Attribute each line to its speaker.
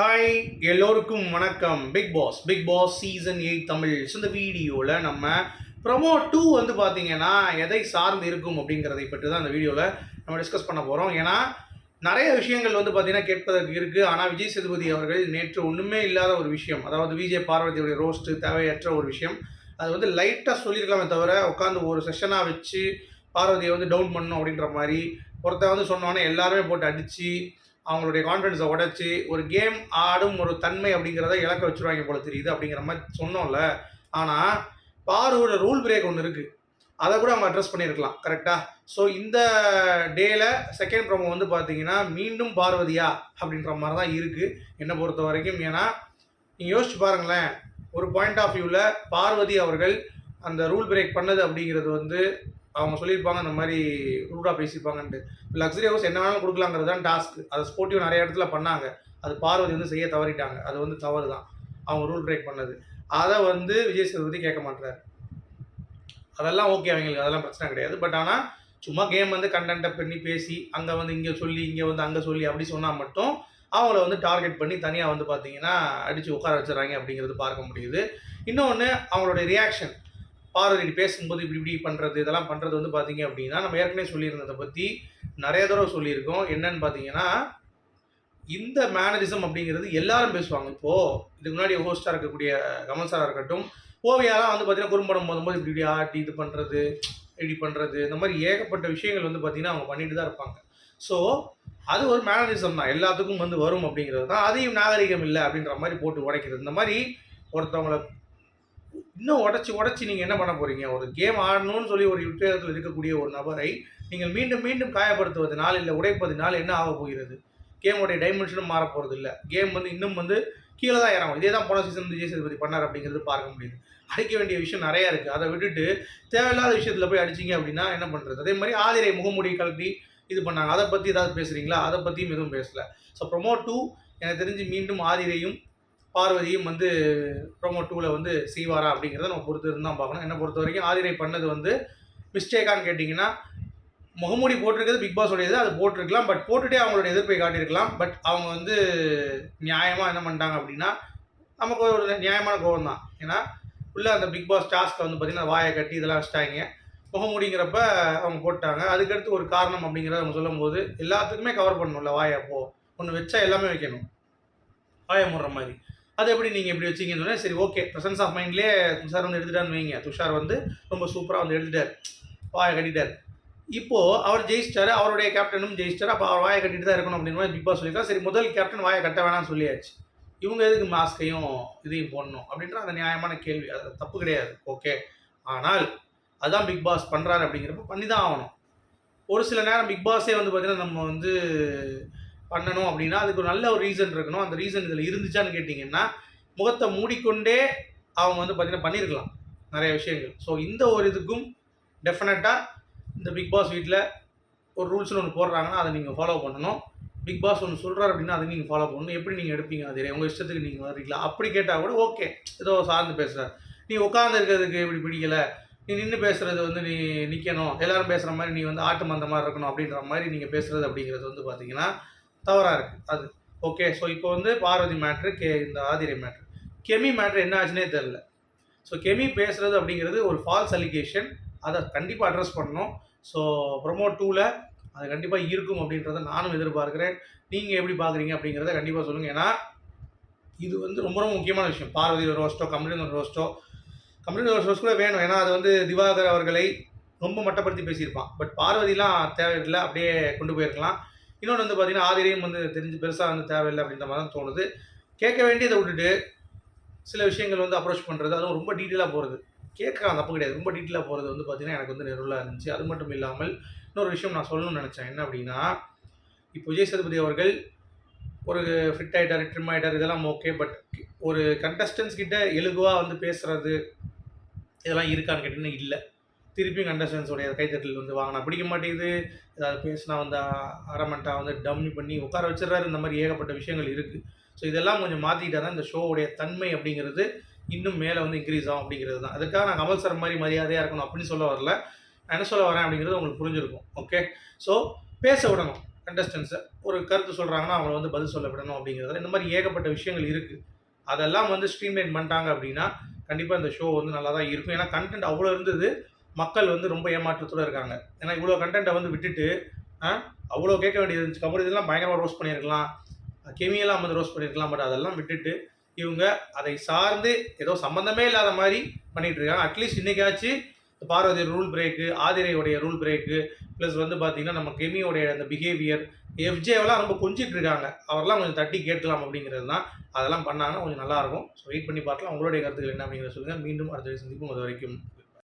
Speaker 1: Hi எல்லோருக்கும் வணக்கம். Bigg Boss Bigg Boss season eight Tamil. இந்த வீடியோவில் நம்ம ப்ரொமோ டூ வந்து பார்த்தீங்கன்னா எதை சார்ந்து இருக்கும் அப்படிங்கிறதை பற்றி தான் அந்த வீடியோவில் நம்ம டிஸ்கஸ் பண்ண போகிறோம் ஏன்னா நிறைய விஷயங்கள் வந்து பார்த்தீங்கன்னா கேட்பதற்கு இருக்குது ஆனால் விஜய் சேதுபதி அவர்கள் நேற்று ஒன்றுமே இல்லாத ஒரு விஷயம். அதாவது விஜய் பார்வதியுடைய ரோஸ்ட்டு தேவையற்ற ஒரு விஷயம். அது வந்து லைட்டாக சொல்லியிருக்கலாமே தவிர உட்காந்து ஒரு செஷனாக வச்சு பார்வதியை வந்து டவுன் பண்ணணும் அப்படின்ற மாதிரி ஒருத்தன் வந்து சொன்னோன்னே எல்லாருமே போட்டு அடித்து அவங்களுடைய கான்ஃபிடன்ஸை உடைச்சி ஒரு கேம் ஆடும் ஒரு தன்மை அப்படிங்கிறத இழக்க வச்சுருவாங்க போல தெரியுது அப்படிங்கிற மாதிரி சொன்னோம்ல. ஆனால் பாரோட ரூல் பிரேக் ஒன்று இருக்குது அதை கூட அவங்க அட்ரஸ் பண்ணியிருக்கலாம் கரெக்டாக ஸோ இந்த டேயில் செகண்ட் ப்ரோமோ வந்து பார்த்தீங்கன்னா மீண்டும் பார்வதியா அப்படின்ற மாதிரி தான் இருக்குது என்னை பொறுத்த வரைக்கும் ஏன்னா நீங்கள் யோசிச்சு பாருங்களேன் ஒரு பாயிண்ட் ஆஃப் வியூவில் பார்வதி அவர்கள் அந்த ரூல் பிரேக் பண்ணது அப்படிங்கிறது வந்து அவங்க சொல்லியிருப்பாங்க இந்த மாதிரி ரூடாக பேசியிருப்பாங்கன்ட்டு. லக்ஸரி ஹவுஸ் என்ன வேணாலும் கொடுக்கலாங்கிறது தான் டாஸ்க் அதை ஸ்போர்ட்டிவ் நிறைய இடத்துல பண்ணாங்க. அது பார்வதி வந்து செய்ய தவறிட்டாங்க. அது வந்து தவறு தான் அவங்க ரூல் பிரேக் பண்ணது. அதை வந்து விஜய் சேதுபதி கேட்க மாட்டுறாரு அதெல்லாம் ஓகே அவங்களுக்கு. அதெல்லாம் பிரச்சனை கிடையாது. பட் ஆனால் சும்மா கேம் வந்து கண்டென்ட்டை பண்ணி பேசி அங்கே வந்து இங்கே சொல்லி இங்கே வந்து அங்கே சொல்லி அப்படி சொன்னால் மட்டும் அவங்கள வந்து டார்கெட் பண்ணி தனியாக வந்து பார்த்தீங்கன்னா அடித்து உட்கார வச்சுறாங்க அப்படிங்கிறது பார்க்க முடியுது. இன்னொன்று அவங்களோட ரியாக்ஷன் பார்வதி பேசும்போது இப்படி இப்படி பண்ணுறது இதெல்லாம் பண்ணுறது வந்து பார்த்தீங்க அப்படின்னா நம்ம ஏற்கனவே சொல்லியிருந்ததை பற்றி நிறைய தடவை சொல்லியிருக்கோம். என்னன்னு பார்த்தீங்கன்னா இந்த மேனரிசம் அப்படிங்கிறது எல்லாரும் பேசுவாங்க. இப்போது இதுக்கு முன்னாடி ஹோஸ்டாக இருக்கக்கூடிய கமல் சாராக இருக்கட்டும் ஓவியாலாம் வந்து பார்த்தீங்கன்னா குறும்படம் போதும்போது இப்படி இப்படி ஆட்டி இது பண்ணுறது இப்படி பண்ணுறது இந்த மாதிரி ஏகப்பட்ட விஷயங்கள் வந்து பார்த்தீங்கன்னா அவங்க பண்ணிட்டு தான் இருப்பாங்க. ஸோ அது ஒரு மேனரிசம் தான். எல்லாத்துக்கும் வந்து வரும் அப்படிங்கிறது தான். அதையும் நாகரிகம் இல்லை அப்படின்ற மாதிரி போட்டு உடைக்கிறது. இந்த மாதிரி ஒருத்தவங்கள இன்னும் உடச்சி உடச்சி நீங்கள் என்ன பண்ண போகிறீங்க ஒரு கேம் ஆடணும்னு சொல்லி ஒரு உத்வேகத்தில் இருக்கக்கூடிய ஒரு நபரை நீங்கள் மீண்டும் மீண்டும் காயப்படுத்துவதனால் இல்லை உடைப்பதனால் என்ன ஆக போகிறது? கேமோடைய டைமென்ஷனும் மாற போகிறது இல்லை கேம் வந்து இன்னும் வந்து கீழே தான் இறங்கும். இதே தான் போன சீசன் விஜய் சேதுபதி பண்ணார் அப்படிங்கிறது பார்க்க முடியுது. அடிக்க வேண்டிய விஷயம் நிறையா இருக்குது அதை விட்டுட்டு தேவையில்லாத விஷயத்தில் போய் அடிச்சிங்க அப்படின்னா என்ன பண்ணுறது அதே மாதிரி ஆதிரை முகமூடி கழட்டி இது பண்ணாங்க. அதை பற்றி ஏதாவது பேசுகிறீங்களா அதை பற்றியும் எதுவும் பேசலை. ஸோ ப்ரொமோ டூ எனக்கு தெரிஞ்சு மீண்டும் ஆதிரையும் பார்வதியும் வந்து ப்ரோமோ டூவில் வந்து செய்வாரா அப்படிங்கிறத நம்ம பொறுத்து இருந்து தான் பார்க்கணும். என்னை பொறுத்த வரைக்கும் ஆதிரை பண்ணது வந்து மிஸ்டேக்கான்னு கேட்டிங்கன்னா முகமூடி போட்டிருக்கிறது பிக் பாஸ் உடையது அது போட்டிருக்கலாம். பட் போட்டுகிட்டே அவங்களோட எதிர்ப்பை காட்டியிருக்கலாம். பட் அவங்க வந்து நியாயமாக என்ன பண்ணிட்டாங்க அப்படின்னா நமக்கு ஒரு நியாயமான கோவம் தான். ஏன்னா உள்ளே அந்த பிக் பாஸ் டாஸ்க்கை வந்து பார்த்திங்கன்னா வாயை கட்டி இதெல்லாம் வச்சிட்டாங்க. முகமூடிங்கிறப்ப அவங்க போட்டாங்க. அதுக்கடுத்து ஒரு காரணம் அப்படிங்கிறத அவங்க சொல்லும்போது எல்லாத்துக்குமே கவர் பண்ணணும்ல வாயை அப்போது ஒன்று வச்சா எல்லாமே வைக்கணும். வாயை முடுற மாதிரி. அது எப்படி நீங்கள் எப்படி வச்சிங்கன்னு சொன்னால் சரி ஓகே ப்ரெசன்ஸ் ஆஃப் மைண்ட்லேயே துஷார் வந்து எடுத்துட்டான்னு வைங்க. துஷார் வந்து ரொம்ப சூப்பராக வந்து எடுத்துட்டார். வாயை கட்டிட்டார். இப்போது அவர் ஜெயிச்சிட்டார். அவருடைய கேப்டனும் ஜெயிச்சிட்டார். அப்போ அவர் வாயை கட்டிட்டு தான் இருக்கணும் அப்படின்னு மாதிரி பிக் பாஸ் சொல்லியிருக்கா சரி முதல் கேப்டன் வாயை கட்ட வேணாம்னு சொல்லியாச்சு. இவங்க எதுக்கு மாஸ்கையும் இதையும் போடணும் அப்படின்ற அந்த நியாயமான கேள்வி. அது தப்பு கிடையாது. ஓகே ஆனால் அதுதான் பிக் பாஸ் பண்ணுறாரு அப்படிங்கிறப்ப பண்ணி தான் ஆகணும். ஒரு சில நேரம் பிக் பாஸே வந்து பார்த்திங்கன்னா நம்ம வந்து பண்ணணும் அப்படின்னா அதுக்கு ஒரு நல்ல ஒரு ரீசன் இருக்கணும். அந்த ரீசன் இதில் இருந்துச்சான்னு கேட்டிங்கன்னா முகத்தை மூடிக்கொண்டே அவங்க வந்து பார்த்திங்கன்னா பண்ணியிருக்கலாம் நிறைய விஷயங்கள். ஸோ இந்த ஒரு இதுக்கும் டெஃபினட்டாக இந்த பிக் பாஸ் வீட்டில் ஒரு ரூல்ஸ்னு ஒன்று போடுறாங்கன்னா அதை நீங்கள் ஃபாலோ பண்ணணும். பிக் பாஸ் ஒன்று சொல்கிறார் அப்படின்னா அதை நீங்கள் ஃபாலோ பண்ணணும். எப்படி நீங்கள் எடுப்பீங்க அது உங்கள் இஷ்டத்துக்கு நீங்கள் வர்றீங்களா அப்படி கேட்டால் கூட ஓகே ஏதோ சார்ந்து பேசுகிறார் நீ உட்காந்து இருக்கிறதுக்கு இப்படி பிடிக்கல. நீ நின்று பேசுகிறது வந்து நீ நிற்கணும் எல்லோரும் பேசுகிற மாதிரி நீ வந்து ஆட்டு மந்த மாதிரி இருக்கணும் அப்படின்ற மாதிரி நீங்கள் பேசுகிறது அப்படிங்கிறது வந்து பார்த்தீங்கன்னா தவறாக இருக்குது அது. ஓகே ஸோ இப்போ வந்து பார்வதி மேட்ரு கே இந்த ஆதிரை மேட்ரு கெமி மேட்ரு என்ன ஆச்சுன்னே தெரில ஸோ கெமி பேசுகிறது அப்படிங்கிறது ஒரு ஃபால்ஸ் அலிகேஷன் அதை கண்டிப்பாக அட்ரஸ் பண்ணணும். ஸோ ப்ரொமோ டூவில் அது கண்டிப்பாக இருக்கும் அப்படின்றத நானும் எதிர்பார்க்குறேன். நீங்கள் எப்படி பார்க்குறீங்க அப்படிங்கிறத கண்டிப்பாக சொல்லுங்கள் ஏன்னா இது வந்து ரொம்ப ரொம்ப முக்கியமான விஷயம். பார்வதி ரோஸ்டோ ரோஸ்ட்டோ கம்பெனி ஒரு ரோஸ்ட்டோ கம்பெனி ரோஸ்ட் கூட வேணும். ஏன்னா அது வந்து திவாகர் அவர்களை ரொம்ப மட்டப்படுத்தி பேசியிருப்பான். பட் பார்வதிலாம் தேவையில்லை. அப்படியே கொண்டு போயிருக்கலாம். இன்னொன்று வந்து பார்த்தீங்கன்னா ஆதிரையும் வந்து தெரிஞ்சு பெருசாக வந்து தேவையில்லை அப்படின்ற மாதிரி தான் தோணுது. கேட்க வேண்டியதை விட்டுட்டு சில விஷயங்கள் வந்து அப்ரோச் பண்ணுறது அதுவும் ரொம்ப டீட்டெயிலாக போகிறது கேட்க அந்த அப்போ கிடையாது. ரொம்ப டீட்டெயிலாக போகிறது வந்து பார்த்தீங்கன்னா எனக்கு வந்து நெருளாக இருந்துச்சு. அது மட்டும் இல்லாமல் இன்னொரு விஷயம் நான் சொல்லணும்னு நினச்சேன். என்ன அப்படின்னா இப்போ விஜய் சேதுபதி அவர்கள் ஒரு ஃபிட் ஆகிட்டார் ட்ரிம் ஆகிட்டார் இதெல்லாம் ஓகே பட் ஒரு கண்டஸ்டன்ஸ் கிட்ட எலுகுவாக வந்து பேசுகிறது இதெல்லாம் இருக்கான்னு கேட்டிங்கன்னா இல்லை. திருப்பியும் கண்டஸ்டன்ஸோடைய கைத்தட்டல் வந்து வாங்கினா பிடிக்க மாட்டேங்குது. ஏதாவது பேசினா வந்து அரமெண்ட்டாக வந்து டம்மி பண்ணி உட்கார வச்சிடறாரு. இந்த மாதிரி ஏகப்பட்ட விஷயங்கள் இருக்குது ஸோ இதெல்லாம் கொஞ்சம் மாற்றிக்கிட்டா தான் இந்த ஷோவுடைய தன்மை அப்படிங்கிறது இன்னும் மேலே வந்து இன்க்ரீஸ் ஆகும் அப்படிங்கிறது தான். அதுக்காக நான் கமல் சார் மாதிரி மரியாதையாக இருக்கணும் அப்படின்னு சொல்ல வரல. நான் என்ன சொல்ல வரேன் அப்படிங்கிறது உங்களுக்கு புரிஞ்சிருக்கும். ஓகே ஸோ பேச விடணும் கண்டஸ்டன்ஸை ஒரு கருத்து சொல்கிறாங்கன்னா அவங்கள வந்து பதில் சொல்ல விடணும் அப்படிங்கிறதுல இந்த மாதிரி ஏகப்பட்ட விஷயங்கள் இருக்குது அதெல்லாம் வந்து ஸ்ட்ரீம்லைன் பண்ணிட்டாங்க அப்படின்னா கண்டிப்பாக இந்த ஷோ வந்து நல்லா தான் இருக்கும். ஏன்னா கண்டென்ட் அவ்வளோ இருந்தது. மக்கள் வந்து ரொம்ப ஏமாற்றத்தோடு இருக்காங்க. ஏன்னா இவ்வளோ கண்டென்ட்டை வந்து விட்டுட்டு அவ்வளோ கேட்க வேண்டியது இருந்துச்சு. கபடி இதெல்லாம் பயங்கரமாக ரோஸ்ட் பண்ணியிருக்கலாம். கெமியெல்லாம் வந்து ரோஸ்ட் பண்ணியிருக்கலாம். பட் அதெல்லாம் விட்டுட்டு இவங்க அதை சார்ந்து ஏதோ சம்மந்தமே இல்லாத மாதிரி பண்ணிகிட்டு இருக்காங்க. அட்லீஸ்ட் இன்றைக்காச்சு பார்வதி ரூல் பிரேக்கு ஆதிரையுடைய ரூல் பிரேக்கு ப்ளஸ் வந்து பார்த்திங்கன்னா நம்ம கெமியோடைய அந்த பிஹேவியர் எஃப்ஜேவெல்லாம் ரொம்ப கொஞ்சிட்டு இருக்காங்க. அவரெல்லாம் கொஞ்சம் தட்டி கேட்கலாம் அப்படிங்கிறது தான். அதெல்லாம் பண்ணாங்கன்னா கொஞ்சம் நல்லாயிருக்கும் ஸோ வெயிட் பண்ணி பார்க்கலாம். உங்களுடைய கருத்துக்கள் என்ன அப்படிங்கிறத சொல்லுங்கள் மீண்டும் அடுத்த சந்திப்பும். அது வரைக்கும்